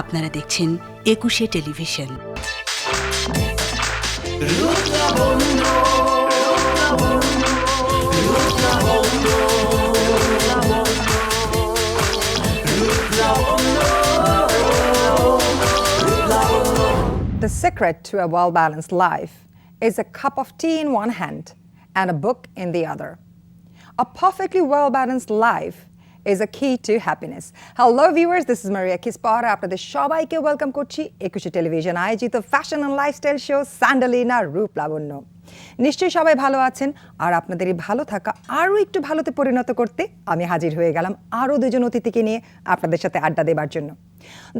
আপনারা দেখছেন Ekushey television The secret to a well balanced life is a cup of tea in one hand and a book in the other. A perfectly well balanced life is a key to happiness. Hello, viewers, this is Maria Kispara. আপনাদের সবাইকে welcome করছি Ekushey television আয়োজিত fashion and lifestyle show স্যান্ডালিনা রূপ লাবণ্য নিশ্চয়ই সবাই ভালো আছেন আর আপনাদের এই ভালো থাকা আরও একটু ভালোতে পরিণত করতে আমি হাজির হয়ে গেলাম আরও দুজন অতিথিকে নিয়ে আপনাদের সাথে আড্ডা দেবার জন্য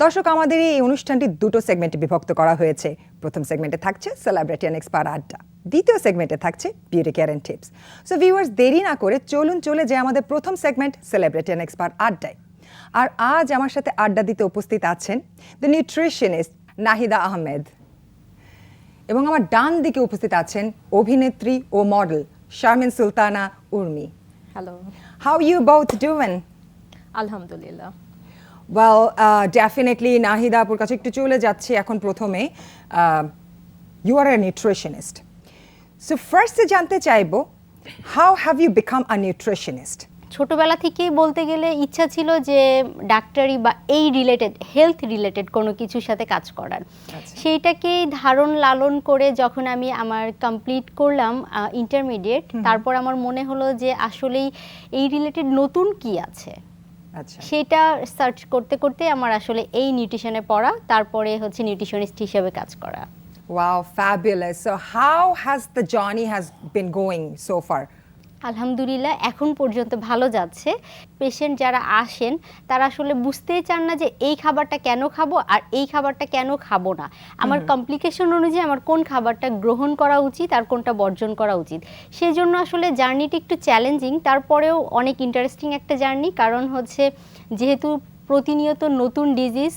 দর্শক আমাদের এই অনুষ্ঠানটি দুটো সেগমেন্টে বিভক্ত করা হয়েছে। প্রথম সেগমেন্টে থাকছে সেলিব্রিটি অ্যান্ড এক্সপার আড্ডা। দ্বিতীয় সেগমেন্টে থাকছে beauty care and tips so viewers দেরি না করে চলুন চলে যায় আমাদের প্রথম সেগমেন্ট সেলিব্রিটি অ্যান্ড এক্সপার্ট আড্ডায়। আর আজ আমার সাথে আড্ডা দিতে উপস্থিত আছেন দ্য নিউট্রিশনিস্ট নাহিদা আহমেদ। এবং আমার ডান দিকে উপস্থিত আছেন অভিনেত্রী ও model Sharmin Sultana Urmi. Hello how you both doing আলহামদুলিল্লাহ। ওয়েল ডেফিনেটলি নাহিদা আপুর কাছে একটু চলে যাচ্ছি এখন প্রথমে। You are a nutritionist so ফার্স্টে জানতে চাইব how have you become a nutritionist ছোটবেলা থেকেই বলতে গেলে ইচ্ছা ছিল যে ডাক্তারি বা এই রিলেটেড হেলথ রিলেটেড কোনো কিছুর সাথে কাজ করার। আচ্ছা। সেইটাকেই ধারণ লালন করে যখন আমি আমার কমপ্লিট করলাম ইন্টারমিডিয়েট তারপর আমার মনে হলো যে আসলেই এই রিলেটেড নতুন কি আছে? সেটা সার্চ করতে করতে আমার আসলে এই নিউট্রিশনে পড়া তারপরে হচ্ছে নিউট্রিশনিস্ট হিসেবে কাজ করা Wow, fabulous. So, how has the journey has been going so far? আলহামদুলিল্লাহ এখন পর্যন্ত ভালো যাচ্ছে। পেশেন্ট যারা আসেন তারা আসলে বুঝতেই চান না যে এই খাবারটা কেন খাব আর এই খাবারটা কেন খাব না। আমার কমপ্লিকেশন অনুযায়ী আমার কোন খাবারটা গ্রহণ করা উচিত আর কোনটা বর্জন করা উচিত। সেই জন্য আসলে জার্নিটি একটু চ্যালেঞ্জিং তারপরেও অনেক ইন্টারেস্টিং একটা জার্নি কারণ হচ্ছে যেহেতু প্রতিনিয়ত নতুন ডিজিজ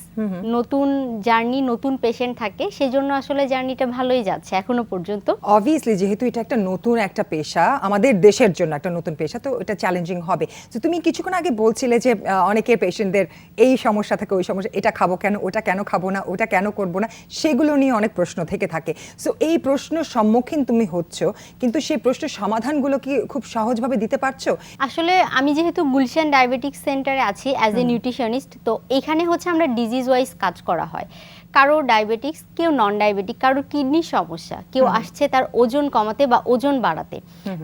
নতুন জার্নি নতুন পেশেন্ট থাকে সেজন্য আসলে জার্নিটা ভালোই যাচ্ছে এখনও পর্যন্ত। অবভিয়াসলি যেহেতু এটা একটা নতুন একটা পেশা আমাদের দেশের জন্য একটা নতুন পেশা তো এটা চ্যালেঞ্জিং হবে। তো তুমি কিছুক্ষণ আগে বলছিলে যে অনেকে পেশেন্টদের এই সমস্যা থাকে ওই সমস্যা এটা খাব কেন ওটা কেন খাব না ওটা কেন করব না সেগুলো নিয়ে অনেক প্রশ্ন থেকে থাকে। সো এই প্রশ্ন সম্মুখীন তুমি হচ্ছ কিন্তু সেই প্রশ্নের সমাধানগুলো কি খুব সহজভাবে দিতে পারছ? আসলে আমি যেহেতু গুলশান ডায়াবেটিক সেন্টারে আছি অ্যাজ এ নিউট্রিশনিস্ট তো এখানে হচ্ছে আমরা ডিজিজ ওয়াইজ কাজ করা হয়। কারও ডায়াবেটিক্স কেউ নন ডায়াবেটিক কারও কিডনির সমস্যা কেউ আসছে তার ওজন কমাতে বা ওজন বাড়াতে।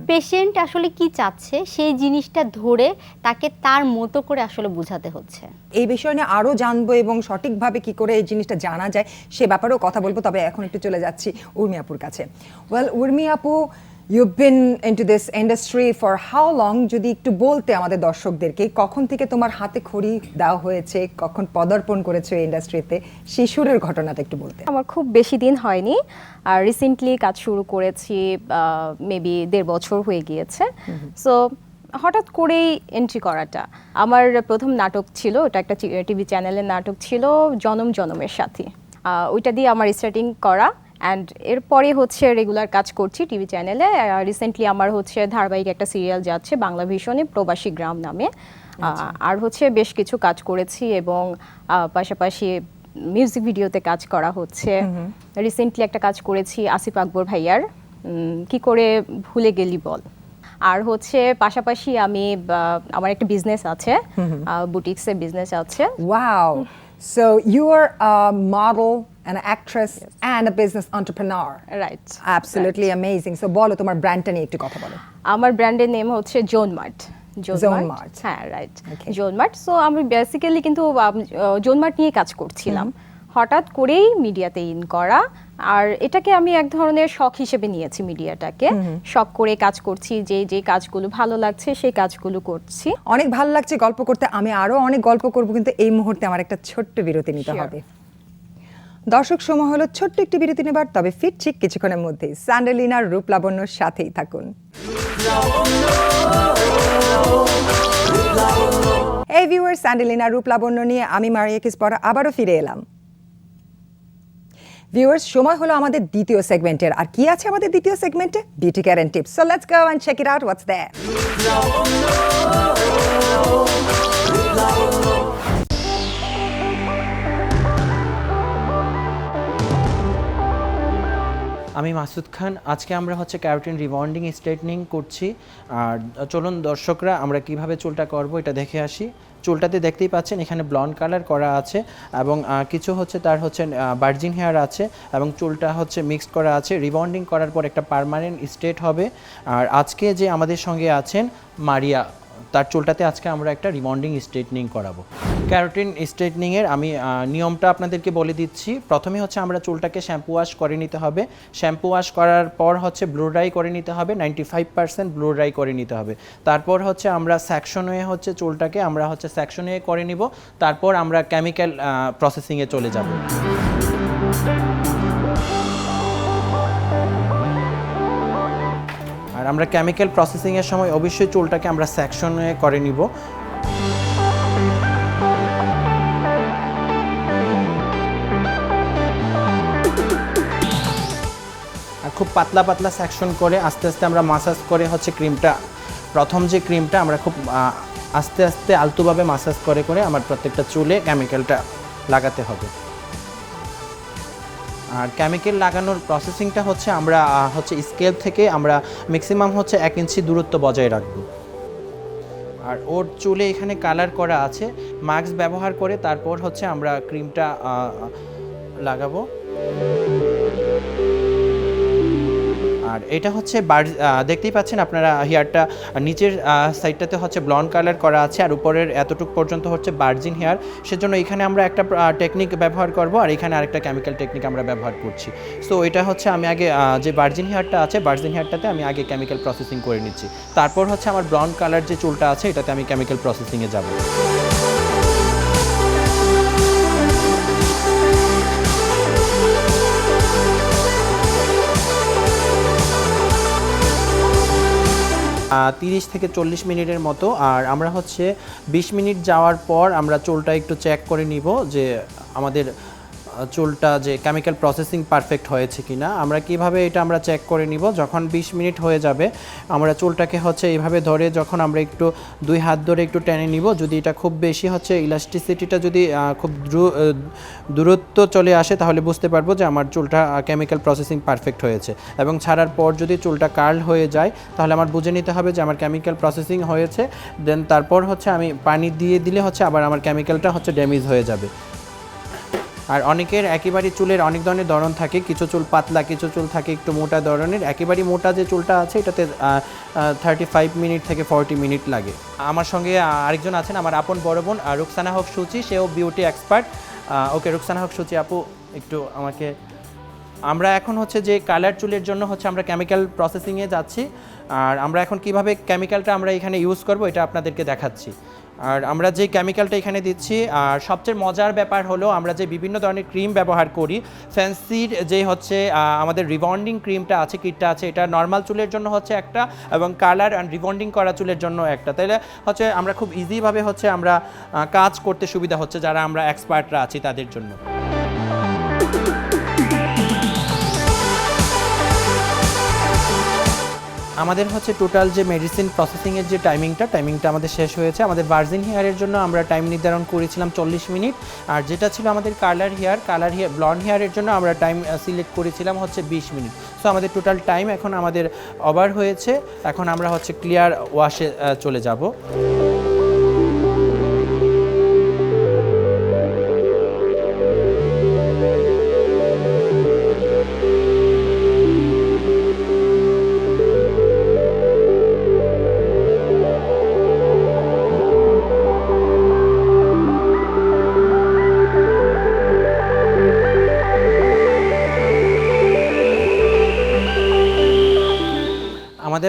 পেশেন্ট আসলে কি চাচ্ছে সেই জিনিসটা ধরে তাকে তার মতো করে আসলে বোঝাতে হচ্ছে। এই বিষয় নিয়ে আরও জানব এবং সঠিকভাবে কি করে এই জিনিসটা জানা যায় সে ব্যাপারেও কথা বলব তবে এখন একটু চলে যাচ্ছি উর্মি আপুর কাছে। ওয়েল উর্মি আপু you been into this industry for how long যদি একটু বলতে আমাদের দর্শকদেরকে কখন থেকে তোমার হাতে খড়ি দেওয়া হয়েছে কখন পদার্পণ করেছ ইন্ডাস্ট্রিতে শিশুরের ঘটনাটা একটু বলতে। আমার খুব বেশি দিন হয়নি। আর রিসেন্টলি কাজ শুরু করেছি মেবি দেড় বছর হয়ে গিয়েছে। সো হঠাৎ করেই এন্ট্রি করাটা। আমার প্রথম নাটক ছিল ওটা একটা টিভি চ্যানেলের নাটক ছিল জনম জনমের সাথে। ওইটা দিয়ে আমার স্টার্টিং করা। অ্যান্ড এরপরে হচ্ছে রেগুলার কাজ করছি টিভি চ্যানেলে রিসেন্টলি আমার হচ্ছে ধারাবাহিক একটা সিরিয়াল যাচ্ছে বাংলা ভীষণে প্রবাসী গ্রাম নামে। আহ, আর হচ্ছে বেশ কিছু কাজ করেছি এবং পাশাপাশি মিউজিক ভিডিওতে কাজ করা হচ্ছে। রিসেন্টলি একটা কাজ করেছি আসিফ আকবর ভাইয়ার। কি করে ভুলে গেলি বল। আর হচ্ছে পাশাপাশি আমি আমার একটা বিজনেস আছে। বুটিক্সের বিজনেস আছে। Wow so are a model, an actress, yes. and a business entrepreneur. Right Absolutely right. amazing. So বলো তোমার ব্র্যান্ডটা নিয়ে একটু কথা বলো। আমার ব্র্যান্ডের নেম হচ্ছে জোন মার্ট Zone Mart. হ্যাঁ right Okay. Zone Mart so আমি বেসিক্যালি কিন্তু জোন মার্ট নিয়ে কাজ করছিলাম হঠাৎ করেই মিডিয়াতে ইন করা আর এটাকে আমি এক ধরনের শখ হিসেবে নিয়েছি মিডিয়াটাকে শখ করে কাজ করছি যে যে কাজগুলো ভালো লাগছে সেই কাজগুলো করছি অনেক ভালো লাগছে গল্প করতে আমি আরও অনেক গল্প করব কিন্তু এই মুহূর্তে আমার একটা ছোট্ট বিরতি নিতে. হবে দর্শক সময় হলো ছোট্ট একটি বিরতি নেবার, তবে ফিরছি কিছুক্ষণের মধ্যেই। স্যান্ডেলিনার রূপ লাবণ্যর সাথেই থাকুন। এই ভিউয়ার রূপ লাবণ্য নিয়ে আমি মারিয়া কিসপরা আবারও ফিরে এলাম। ভিউয়ার্স সময় হলো আমাদের দ্বিতীয় সেগমেন্টের আর কি আছে আমাদের দ্বিতীয় সেগমেন্টে beauty care tips so let's go and check it out what's there আমি মাসুদ খান, আজকে আমরা হচ্ছে ক্যারোটিন রিবন্ডিং স্ট্রেটনিং করছি। আর চলুন দর্শকরা, আমরা কীভাবে চুলটা করব এটা দেখে আসি। চুলটাতে দেখতেই পাচ্ছেন, এখানে ব্লন্ড কালার করা আছে এবং কিছু হচ্ছে তার হচ্ছে বার্জিন হেয়ার আছে এবং চুলটা হচ্ছে মিক্সড করা আছে। রিবন্ডিং করার পর একটা পার্মানেন্ট স্টেট হবে। আর আজকে যে আমাদের সঙ্গে আছেন মারিয়া। তার চুলটাতে আজকে আমরা একটা রিবন্ডিং স্ট্রেটনিং করাবো। ক্যারোটিন স্ট্রেটনিংয়ের আমি নিয়মটা আপনাদেরকে বলে দিচ্ছি। প্রথমে হচ্ছে আমরা চুলটাকে শ্যাম্পু ওয়াশ করে নিতে হবে। শ্যাম্পু ওয়াশ করার পর হচ্ছে ব্লু ড্রাই করে নিতে হবে। Ninety five percent blow dry করে নিতে হবে। তারপর হচ্ছে আমরা সেকশন হয়ে হচ্ছে চুলটাকে আমরা হচ্ছে সেকশন হয়ে করে নিব। তারপর আমরা কেমিক্যাল প্রসেসিংয়ে চলে যাব। আর আমরা কেমিক্যাল প্রসেসিংয়ের সময় অবশ্যই চুলটাকে আমরা সেকশনে করে নিব। আর খুব পাতলা পাতলা সেকশন করে আস্তে আস্তে আমরা মাসাজ করে হচ্ছে ক্রিমটা প্রথম যে ক্রিমটা আমরা খুব আস্তে আস্তে আলতুভাবে মাসাজ করে করে আমার প্রত্যেকটা চুলে কেমিক্যালটা লাগাতে হবে। আর কেমিক্যাল লাগানোর প্রসেসিংটা হচ্ছে আমরা হচ্ছে স্কেল থেকে আমরা ম্যাক্সিমাম হচ্ছে এক ইঞ্চি দূরত্ব বজায় রাখব। আর ওর চুলে এখানে কালার করা আছে মাস্ক ব্যবহার করে তারপর হচ্ছে আমরা ক্রিমটা লাগাবো। আর এটা হচ্ছে দেখতেই পাচ্ছেন আপনারা হেয়ারটা নিচের সাইডটাতে হচ্ছে ব্লন্ড কালার করা আছে, আর উপরের এতটুকু পর্যন্ত হচ্ছে বার্জিন হেয়ার সেজন্য এখানে আমরা একটা টেকনিক ব্যবহার করব, আর এখানে আরেকটা কেমিক্যাল টেকনিক আমরা ব্যবহার করছি। সো এটা হচ্ছে আমি আগে যে বার্জিন হেয়ারটা আছে বার্জিন হেয়ারটাতে আমি আগে কেমিক্যাল প্রসেসিং করে নিচ্ছি। তারপর হচ্ছে আমার ব্রাউন কালার যে চুলটা আছে, এটাতে আমি কেমিক্যাল প্রসেসিংয়ে যাব। তিরিশ থেকে চল্লিশ মিনিটের মতো। আর আমরা হচ্ছে বিশ মিনিট যাওয়ার পর আমরা চোলটা একটু চেক করে নিব যে আমাদের চুলটা যে কেমিক্যাল প্রসেসিং পারফেক্ট হয়েছে কি না আমরা কীভাবে এটা আমরা চেক করে নিব? যখন 20 মিনিট হয়ে যাবে, আমরা চুলটাকে হচ্ছে এইভাবে ধরে যখন আমরা একটু দুই হাত ধরে একটু টেনে নিব, যদি এটা খুব বেশি হচ্ছে ইলাস্টিসিটিটা যদি খুব দ্রু- দূরত্ব চলে আসে, তাহলে বুঝতে পারব যে আমার চুলটা কেমিক্যাল প্রসেসিং পারফেক্ট হয়েছে। এবং ছাড়ার পর যদি চুলটা কার্ল হয়ে যায়, তাহলে আমার বুঝে নিতে হবে যে আমার কেমিক্যাল প্রসেসিং হয়েছে দেন তারপর হচ্ছে আমি পানি দিয়ে দিলে হচ্ছে আবার আমার কেমিক্যালটা হচ্ছে ড্যামেজ হয়ে যাবে। আর অনেকের একেবারেই চুলের অনেক ধরনের ধরন থাকে। কিছু চুল পাতলা, কিছু চুল থাকে একটু মোটা ধরনের। একেবারেই মোটা যে চুলটা আছে, এটাতে থার্টি ফাইভ মিনিট থেকে ফর্টি মিনিট লাগে। আমার সঙ্গে আরেকজন আছেন, আমার আপন বড় বোন রুকসানা হক সুচি। সেও beauty expert okay Ruksana Haque Suchi আপু, একটু আমাকে, আমরা এখন হচ্ছে যে কালার চুলের জন্য হচ্ছে আমরা কেমিক্যাল প্রসেসিংয়ে যাচ্ছি। আর আমরা এখন কীভাবে কেমিক্যালটা আমরা এখানে ইউজ করব, এটা আপনাদেরকে দেখাচ্ছি। আর আমরা যে কেমিক্যালটা এখানে দিচ্ছি, আর সবচেয়ে মজার ব্যাপার হলো আমরা যে বিভিন্ন ধরনের ক্রিম ব্যবহার করি ফ্যান্সির যে হচ্ছে আমাদের রিবন্ডিং ক্রিমটা আছে, কিটটা আছে, এটা নর্মাল চুলের জন্য হচ্ছে একটা এবং কালার অ্যান্ড রিবন্ডিং করা চুলের জন্য একটা। তাহলে হচ্ছে আমরা খুব ইজিভাবে হচ্ছে আমরা কাজ করতে সুবিধা হচ্ছে যারা আমরা এক্সপার্টরা আছি তাদের জন্য। আমাদের হচ্ছে টোটাল যে মেডিসিন প্রসেসিংয়ের যে টাইমিংটা টাইমিংটা আমাদের শেষ হয়েছে। আমাদের ভার্জিন হেয়ারের জন্য আমরা টাইম নির্ধারণ করেছিলাম চল্লিশ মিনিট। আর যেটা ছিল আমাদের colour hair colour hair blonde হেয়ারের জন্য আমরা টাইম সিলেক্ট করেছিলাম হচ্ছে বিশ মিনিট। সো আমাদের টোটাল টাইম এখন আমাদের ওভার হয়েছে। এখন আমরা হচ্ছে ক্লিয়ার ওয়াশে চলে যাব।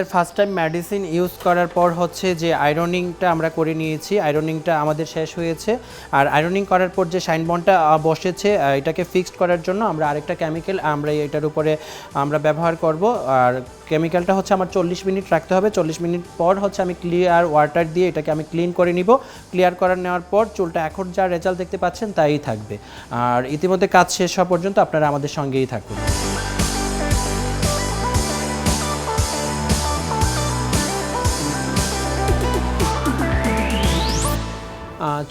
আমাদের ফার্স্ট টাইম মেডিসিন ইউজ করার পর হচ্ছে যে আয়রনিংটা আমরা করে নিয়েছি। আয়রনিংটা আমাদের শেষ হয়েছে। আর আয়রনিং করার পর যে শাইন বনটা বসেছে এটাকে ফিক্সড করার জন্য আমরা আরেকটা কেমিক্যাল আমরা এটার উপরে আমরা ব্যবহার করব। আর কেমিক্যালটা হচ্ছে আমার চল্লিশ মিনিট রাখতে হবে। চল্লিশ মিনিট পর হচ্ছে আমি ক্লিয়ার ওয়াটার দিয়ে এটাকে আমি ক্লিন করে নিব। ক্লিয়ার করার নেওয়ার পর চুলটা এখন যা রেজাল্ট দেখতে পাচ্ছেন, তাই থাকবে। আর ইতিমধ্যে কাজ শেষ হওয়া পর্যন্ত আপনারা আমাদের সঙ্গেই থাকুন।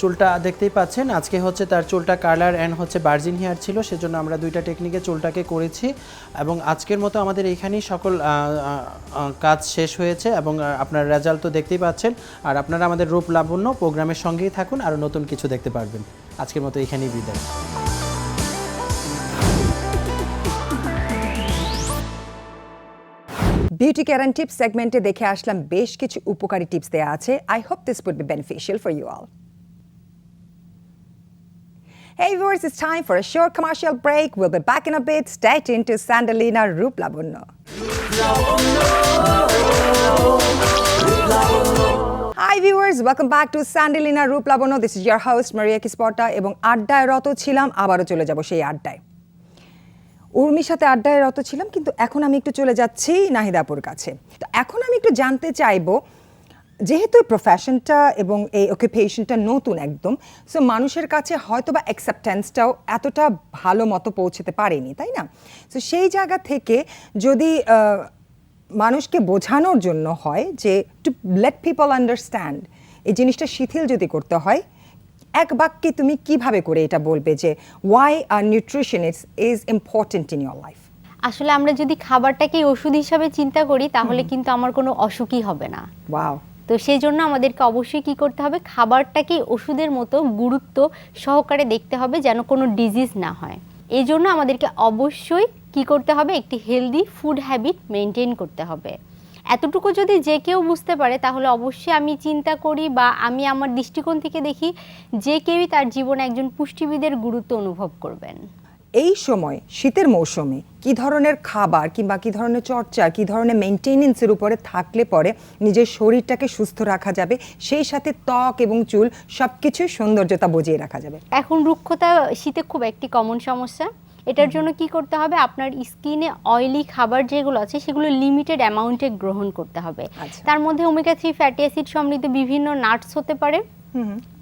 চুলটা দেখতেই পাচ্ছেন। আজকে হচ্ছে তার চুলটা কালার অ্যান্ড হচ্ছে বার্জিন হেয়ার ছিল, সেজন্য আমরা দুইটা টেকনিকে চুলটাকে করেছি এবং আজকের মতো আমাদের এখানেই সকল কাজ শেষ হয়েছে এবং আপনার রেজাল্ট তো দেখতেই পাচ্ছেন। আর আপনারা আমাদের রূপ লাবণ্য প্রোগ্রামের সঙ্গেই থাকুন, আর নতুন কিছু দেখতে পারবেন। আজকের মতো এখানেই বিদায়। বিউটি কেয়ার টিপস সেগমেন্টে দেখে আসলাম বেশ কিছু উপকারী টিপস দেওয়া আছে। I beneficial for you all Hey viewers, it's time for a short commercial break. We'll be back in a bit. Stay tuned to Sandalina Roop Labunno. Hi viewers, welcome back to Sandalina Roop Labunno. This is your host Maria Kispota এবং আড্ডায় রত ছিলাম আবারও চলে যাব সেই আড্ডায় উর্মির সাথে আড্ডায় রত ছিলাম কিন্তু এখন আমি একটু চলে যাচ্ছি নাহিদাপুর কাছে তো এখন আমি একটু জানতে চাইব যেহেতু এই প্রফেশনটা এবং এই অকুপেশনটা নতুন একদম সো মানুষের কাছে হয়তো বা অ্যাকসেপ্টেন্সটাও এতটা ভালো মতো পৌঁছতে পারেনি তাই না? সো সেই জায়গা থেকে যদি মানুষকে বোঝানোর জন্য হয় যে টু লেট পিপল আন্ডারস্ট্যান্ড এই জিনিসটা শিথিল যদি করতে হয় এক বাক্যে তুমি কীভাবে করে এটা বলবে যে why are nutrition is is important in your life আসলে আমরা যদি খাবারটাকে ওষুধ হিসাবে চিন্তা করি তাহলে কিন্তু আমার কোনো অসুখই হবে না। ওয়াও তো সেই জন্য আমাদেরকে অবশ্যই কি করতে হবে? খাবারটাকে ওষুধের মতো গুরুত্ব সহকারে দেখতে হবে যেন কোনো ডিজিজ না হয়। এই জন্য আমাদেরকে অবশ্যই কি করতে হবে? একটি হেলদি ফুড হ্যাবিট মেনটেন করতে হবে। এতটুকু যদি যে কেউ বুঝতে পারে, তাহলে অবশ্যই আমি চিন্তা করি বা আমি আমার দৃষ্টিকোণ থেকে দেখি যে কেউই তার জীবনে একজন পুষ্টিবিদের গুরুত্ব অনুভব করবেন। এই সময় শীতের মৌসুমে কি ধরনের খাবার কিংবা কি ধরনের চর্চা কি ধরনের মেনটেনেন্সের উপরে থাকলে পরে নিজের শরীরটাকে সুস্থ রাখা যাবে সেই সাথে ত্বক এবং চুল সব কিছুর সৌন্দর্যতা বজিয়ে রাখা যাবে? এখন রুক্ষতা শীতে খুব একটি কমন সমস্যা। এটার জন্য কি করতে হবে? আপনার স্কিনে অয়েলি খাবার যেগুলো আছে সেগুলো লিমিটেড অ্যামাউন্টে গ্রহণ করতে হবে। আচ্ছা। তার মধ্যে ওমেগা থ্রি ফ্যাটি অ্যাসিড সমৃদ্ধ বিভিন্ন নাটস হতে পারে।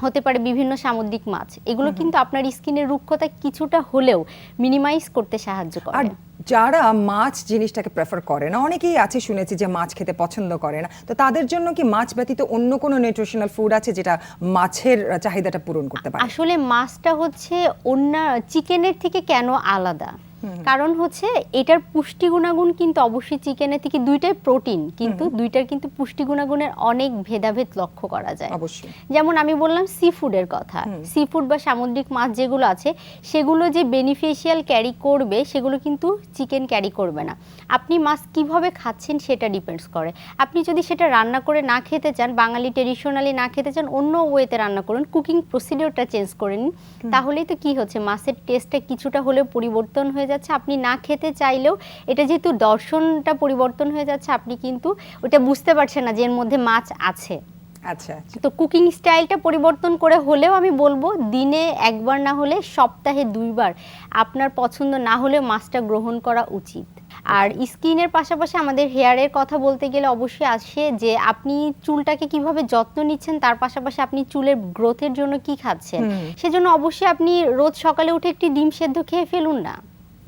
হতে পারে বিভিন্ন সামুদ্রিক মাছ। এগুলো কিন্তু আপনার স্কিনের রুক্ষতা কিছুটা হলেও মিনিমাইজ করতে সাহায্য করে। আর যারা মাছ জিনিসটাকে প্রেফার করে না অনেকেই আছে শুনেছি যে মাছ খেতে পছন্দ করে না। তো তাদের জন্য কি মাছ ব্যতীত অন্য কোনো নিউট্রিশনাল ফুড আছে যেটা মাছের চাহিদাটা পূরণ করতে পারে? আসলে মাছটা হচ্ছে অন্য চিকেনের থেকে কেন আলাদা? কারণ হচ্ছে এটার পুষ্টি গুণাগুণ কিন্তু অবশ্যই চিকেনের থেকে দুইটাই প্রোটিন কিন্তু দুইটার কিন্তু পুষ্টি গুণাগুণের অনেক ভেদাভেদ লক্ষ্য করা যায়। যেমন আমি বললাম সি ফুডের কথা। সি ফুড বা সামুদ্রিক মাছ যেগুলো আছে সেগুলো যে বেনিফিশিয়াল ক্যারি করবে সেগুলো কিন্তু চিকেন ক্যারি করবে না। আপনি মাছ কীভাবে খাচ্ছেন সেটা ডিপেন্ডস করে। আপনি যদি সেটা রান্না করে না খেতে চান বাঙালি ট্রেডিশনালি না খেতে চান অন্য ওয়েতে রান্না করুন কুকিং প্রসিডিওরটা চেঞ্জ করে নিন তাহলেই তো কি হচ্ছে? মাছের টেস্টটা কিছুটা হলেও পরিবর্তন হয়ে যাচ্ছে আপনি না খেতে চাইলেও এটা যেহেতু দর্শনটা পরিবর্তন হয়ে যাচ্ছে আপনি কিন্তু ওটা বুঝতে পারছেন না যে এর মধ্যে মাছ আছে। আচ্ছা আচ্ছা। তো কুকিং স্টাইলটা পরিবর্তন করে হলেও আমি বলব দিনে একবার না হলে সপ্তাহে দুইবার আপনার পছন্দ না হলেও মাছটা গ্রহণ করা উচিত। আর স্কিনের পাশাপাশি আমাদের হেয়ারের কথা বলতে গেলে অবশ্যই আসে যে আপনি চুলটাকে কীভাবে যত্ন নিচ্ছেন তার পাশাপাশি আপনি চুলের গ্রোথের জন্য কি খাচ্ছেন সেজন্য অবশ্যই আপনি রোজ সকালে উঠে একটি ডিম সেদ্ধ খেয়ে ফেলুন না।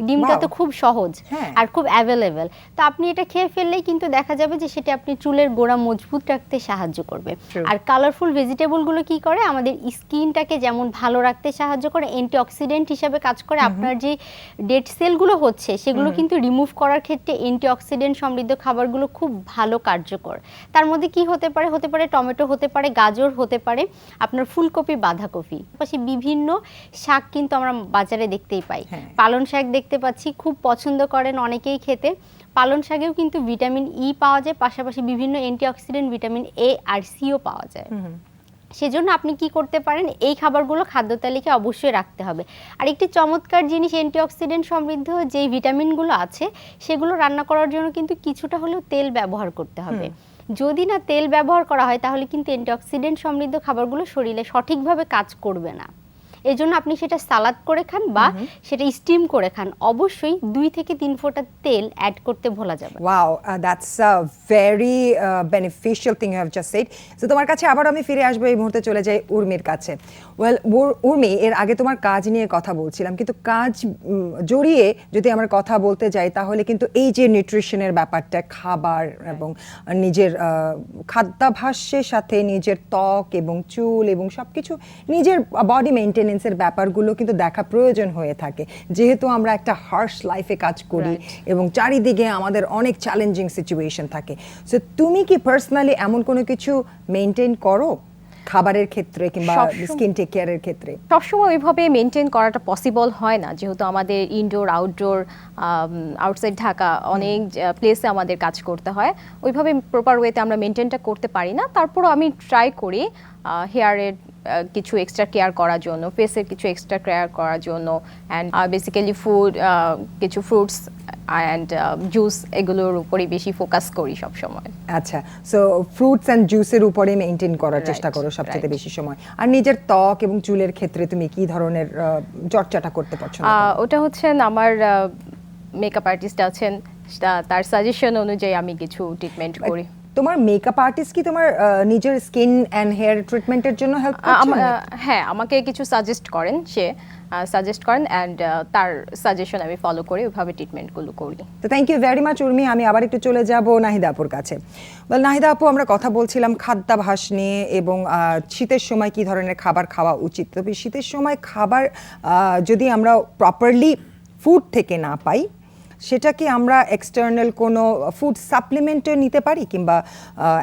ডিমটা তো খুব সহজ হ্যাঁ। আর খুব অ্যাভেলেবেল তো আপনি এটা খেয়ে ফেললেই কিন্তু দেখা যাবে যে সেটা আপনি চুলের গোড়া মজবুত রাখতে সাহায্য করবে। আর কালারফুল ভেজিটেবলগুলো কি করে? আমাদের স্কিনটাকে যেমন ভালো রাখতে সাহায্য করে অ্যান্টিঅক্সিডেন্ট হিসাবে কাজ করে। আপনার যে ডেড সেলগুলো হচ্ছে সেগুলো কিন্তু রিমুভ করার ক্ষেত্রে অ্যান্টিঅক্সিডেন্ট সমৃদ্ধ খাবারগুলো খুব ভালো কার্যকর। তার মধ্যে কি হতে পারে? হতে পারে টমেটো হতে পারে গাজর হতে পারে আপনার ফুলকপি বাঁধাকপি। পাশাপাশি বিভিন্ন শাক কিন্তু আমরা বাজারে দেখতেই পাই। হ্যাঁ। পালং শাক দেখতে পাচ্ছি খুব পছন্দ করেন অনেকেই খেতে। পালং শাকেও কিন্তু ভিটামিন ই পাওয়া যায় পাশাপাশি বিভিন্ন অ্যান্টিঅক্সিডেন্ট ভিটামিন এ আর সিও পাওয়া যায়। সেজন্য আপনি কি করতে পারেন এই খাবারগুলো খাদ্য তালিকায় অবশ্যই রাখতে হবে। আর একটি চমৎকার জিনিস অ্যান্টিঅক্সিডেন্ট সমৃদ্ধ যে ভিটামিনগুলো আছে সেগুলো রান্না করার জন্য কিন্তু কিছুটা হলেও তেল ব্যবহার করতে হবে। যদি না তেল ব্যবহার করা হয় তাহলে কিন্তু অ্যান্টিঅক্সিডেন্ট সমৃদ্ধ খাবারগুলো শরীরে সঠিকভাবে কাজ করবে না। এই জন্য আপনি সেটা সালাদ করে খান বা সেটা স্টিম করে খান। অবশ্যই দুই থেকে তিন ফোঁটা তেল অ্যাড করতে ভোলা যাবে। Wow that's a very beneficial thing you have just said so তোমার কাছে আবার আমি ফিরে আসব এই মুহূর্তে চলে যাই উর্মির কাছে। ওয়েল উর্মি এর আগে তোমার কাজ নিয়ে কথা বলছিলাম কিন্তু কাজ জড়িয়ে যদি আমরা কথা বলতে যাই তাহলে কিন্তু এই যে নিউট্রিশনের ব্যাপারটা খাবার এবং নিজের আহ, খাদ্যাভ্যাসের সাথে নিজের ত্বক এবং চুল এবং সব কিছু নিজের বডি মেনটেনেন্সের ব্যাপারগুলো কিন্তু দেখা প্রয়োজন হয়ে থাকে। যেহেতু আমরা একটা হার্শ লাইফে কাজ করি এবং চারিদিকে আমাদের অনেক চ্যালেঞ্জিং সিচুয়েশন থাকে। সো তুমি কি পার্সোনালি এমন কোনো কিছু মেনটেন করো? খাবারের ক্ষেত্রে কিংবা স্কিন টেক কেয়ারের ক্ষেত্রে? সবসময় ওইভাবে মেনটেন করাটা পসিবল হয় না। যেহেতু আমাদের ইনডোর আউটডোর আউটসাইড ঢাকা অনেক প্লেসে আমাদের কাজ করতে হয়। ওইভাবে প্রপার ওয়েতে আমরা মেনটেনটা করতে পারি না। তারপরও আমি ট্রাই করি হেয়ারের কিছু এক্সট্রা কেয়ার করার জন্য ফেসের কিছু এক্সট্রা কেয়ার করার জন্য অ্যান্ড বেসিক্যালি ফুড কিছু ফ্রুটস অ্যান্ড জুস এগুলোর উপরেই বেশি ফোকাস করি সব সময় আচ্ছা সো ফ্রুটস অ্যান্ড জুসের উপরে মেনটেন করার চেষ্টা করো সবচেয়ে. বেশি সময়। আর নিজের ত্বক এবং চুলের ক্ষেত্রে তুমি কি ধরনের চর্চাটা করতে পছন্দ ওটা হচ্ছেন আমার মেকআপ আর্টিস্ট আছেন তার সাজেশন অনুযায়ী আমি কিছু ট্রিটমেন্ট করি। তোমার মেকআপ আর্টিস্ট কি তোমার নিজের স্কিন অ্যান্ড হেয়ার ট্রিটমেন্টের জন্য হেল্প হ্যাঁ আমাকে কিছু সাজেস্ট করেন সে সাজেস্ট করেন অ্যান্ড তার সাজেশন আমি ফলো করে ওইভাবে ট্রিটমেন্টগুলো করি। তো thank you very much Urmi. আমি আবার একটু চলে যাব নাহিদা আপুর কাছে। বল নাহিদা আপু আমরা কথা বলছিলাম খাদ্যাভাস নিয়ে এবং শীতের সময় কি ধরনের খাবার খাওয়া উচিত? তবে শীতের সময় খাবার যদি আমরা প্রপারলি ফুড থেকে না পাই সেটা কি আমরা এক্সটার্নাল কোনো ফুড সাপ্লিমেন্টও নিতে পারি? কিংবা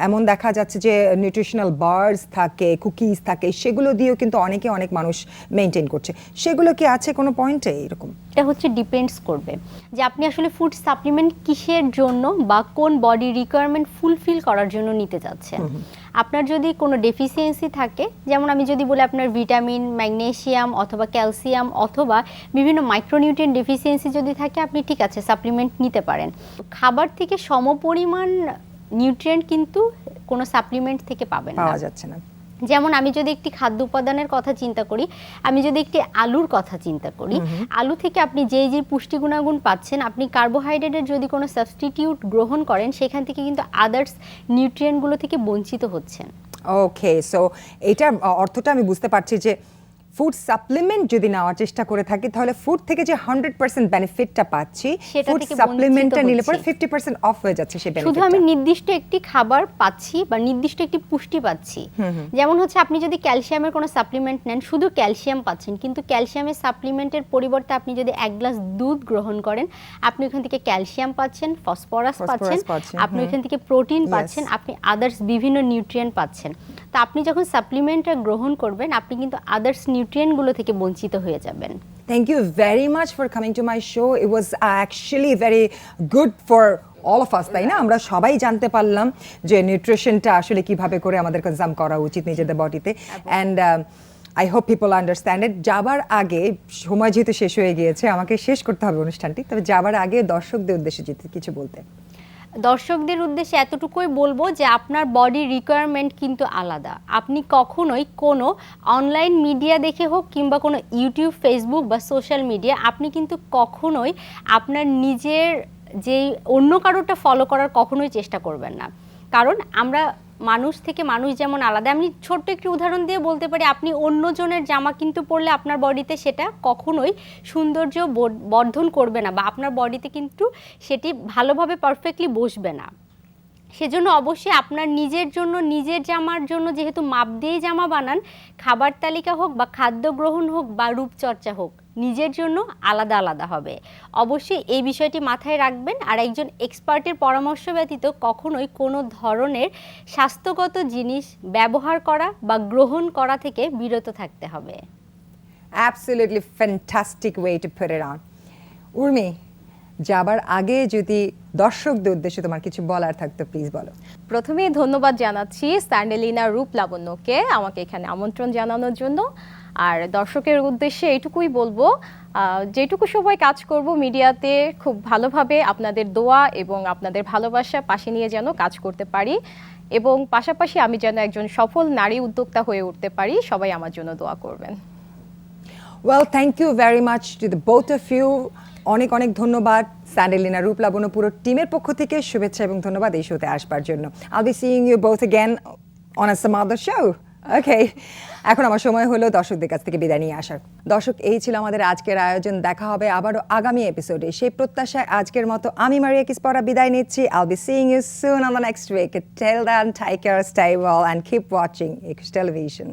এমন দেখা যাচ্ছে যে নিউট্রিশনাল বার্স থাকে কুকিজ থাকে সেগুলো দিয়েও কিন্তু অনেকে অনেক মানুষ মেনটেন করছে। সেগুলো কি আছে কোনো পয়েন্টে এরকম? এটা হচ্ছে ডিপেন্ডস করবে। যে আপনি আসলে ফুড সাপ্লিমেন্ট কিসের জন্য বা কোন বডি রিকোয়ারমেন্ট ফুলফিল করার জন্য নিতে চাচ্ছেন আপনার যদি কোনো ডেফিসিয়েন্সি থাকে, যেমন আমি যদি বলি আপনার ভিটামিন ম্যাগনেশিয়াম অথবা ক্যালসিয়াম অথবা বিভিন্ন মাইক্রোনিউট্রিয়েন্ট ডেফিসিয়েন্সি যদি থাকে, আপনি ঠিক আছে সাপ্লিমেন্ট নিতে পারেন। খাবার থেকে সমপরিমাণ নিউট্রিয়েন্ট কিন্তু কোনো সাপ্লিমেন্ট থেকে পাবেন পাওয়া যাচ্ছে না। যেমন আমি যদি একটি খাদ্য উপাদানের কথা চিন্তা করি আমি যদি একটি আলুর কথা চিন্তা করি আলু থেকে আপনি যেই যে পুষ্টি গুণাগুণ পাচ্ছেন আপনি কার্বোহাইড্রেটের যদি কোনো সাবস্টিটিউট গ্রহণ করেন সেখান থেকে কিন্তু আদার্স নিউট্রিয়েন্টগুলো থেকে বঞ্চিত হচ্ছেন। ওকে সো এটা অর্থটা আমি বুঝতে পারছি যে ফুড সাপ্লিমেন্ট যদি নেওয়ার চেষ্টা করে থাকি তাহলে ফুড থেকে যে হান্ড্রেড পার্সেন্ট বেনিফিটটা পাচ্ছি ফুড সাপ্লিমেন্টটা নিলে পরে ফিফটি পার্সেন্ট অফ হয়ে যাচ্ছে সেই শুধু আমি নির্দিষ্ট একটি খাবার পাচ্ছি বা নির্দিষ্ট একটি পুষ্টি পাচ্ছি। যেমন হচ্ছে আপনি যদি ক্যালসিয়ামের কোনো সাপ্লিমেন্ট নেন শুধু ক্যালসিয়াম পাচ্ছেন কিন্তু ক্যালসিয়ামের সাপ্লিমেন্টের পরিবর্তে আপনি যদি এক গ্লাস দুধ গ্রহণ করেন আপনি ওখান থেকে ক্যালসিয়াম পাচ্ছেন ফসফরাস পাচ্ছেন আপনি। ওখান থেকে প্রোটিন পাচ্ছেন আপনি আদার্স বিভিন্ন নিউট্রিয়েন্ট পাচ্ছেন। তো আপনি যখন সাপ্লিমেন্টটা গ্রহণ করবেন আপনি কিন্তু আদার্স নিউট্রিয়েন্টগুলো থেকে বঞ্চিত হয়ে যাবেন। Thank you very much for coming to my show it was actually very good for all of us তাই না? আমরা সবাই জানতে পারলাম যে নিউট্রিশনটা আসলে কীভাবে করে আমাদের কনজাম করা উচিত নিজেদের বডিতে। And I hope people understand it যাবার আগে সময় যেহেতু শেষ হয়ে গিয়েছে আমাকে শেষ করতে হবে অনুষ্ঠানটি। তবে যাবার আগে দর্শকদের উদ্দেশ্যে যদি কিছু বলতে। দর্শকদের উদ্দেশ্যে এতটুকুই বলব যে আপনার বডি রিকোয়ারমেন্ট কিন্তু আলাদা। আপনি কখনোই কোনো অনলাইন মিডিয়া দেখে হোক কিংবা কোনো ইউটিউব ফেসবুক বা সোশ্যাল মিডিয়া আপনি কিন্তু কখনোই আপনার নিজের যেই অন্য কারোরটা ফলো করার কখনোই চেষ্টা করবেন না। কারণ আমরা মানুষ থেকে মানুষ যেমন আলাদা। আমি ছোট্ট একটি উদাহরণ দিয়ে বলতে পারি, আপনি অন্যজনের জামা কিন্তু পরলে আপনার বডিতে সেটা কখনোই সৌন্দর্য বর্ধন করবে না বা আপনার বডিতে কিন্তু সেটি ভালোভাবে পারফেক্টলি বসবে না। সেজন্য অবশ্যই আপনার নিজের জন্য, নিজের জামার জন্য যেহেতু মাপ দিয়েই জামা বানান, খাবার তালিকা হোক বা খাদ্য গ্রহণ হোক বা রূপচর্চা হোক নিজের জন্য আলাদা আলাদা হবে। অবশ্যই এই বিষয়টি মাথায় রাখবেন আর একজন এক্সপার্টের পরামর্শ ব্যতীত কখনোই কোনো ধরনের স্বাস্থ্যগত জিনিস ব্যবহার করা বা গ্রহণ করা থেকে বিরত থাকতে হবে। Absolutely fantastic way to put it on. Urmi যাবার আগে যদি দর্শকদের উদ্দেশ্যে তোমার কিছু বলার থাকতো প্লিজ বলো। প্রথমেই ধন্যবাদ জানাচ্ছি স্যান্ডেলিনা রূপ লাবণ্যকে আমাকে এখানে আমন্ত্রণ জানানোর জন্য। আর দর্শকের উদ্দেশ্যে এইটুকুই বলব যেটুকু সময় কাজ করব মিডিয়াতে খুব ভালোভাবে আপনাদের দোয়া এবং আপনাদের ভালোবাসা পাশে নিয়ে যেন কাজ করতে পারি এবং পাশাপাশি আমি যেন একজন সফল নারী উদ্যোক্তা হয়ে উঠতে পারি, সবাই আমার জন্য দোয়া করবেন। Well thank you very much to the both of you অনেক অনেক ধন্যবাদ স্যান্ডেলিনা রূপ লাবণ্য পুরো টিমের পক্ষ থেকে শুভেচ্ছা এবং ধন্যবাদ এই শোতে আসবার জন্য। I'll be seeing you both again on a some other show okay এখন আমার সময় হলো দর্শকদের কাছ থেকে বিদায় নিয়ে আসার। দর্শক, এই ছিল আমাদের আজকের আয়োজন। দেখা হবে আবারও আগামী এপিসোডে সেই প্রত্যাশায় আজকের মতো আমি মারিয়া কিসপরা বিদায় নিচ্ছি। I'll be seeing you soon on the next week till then take care style stay and keep watching Ekush television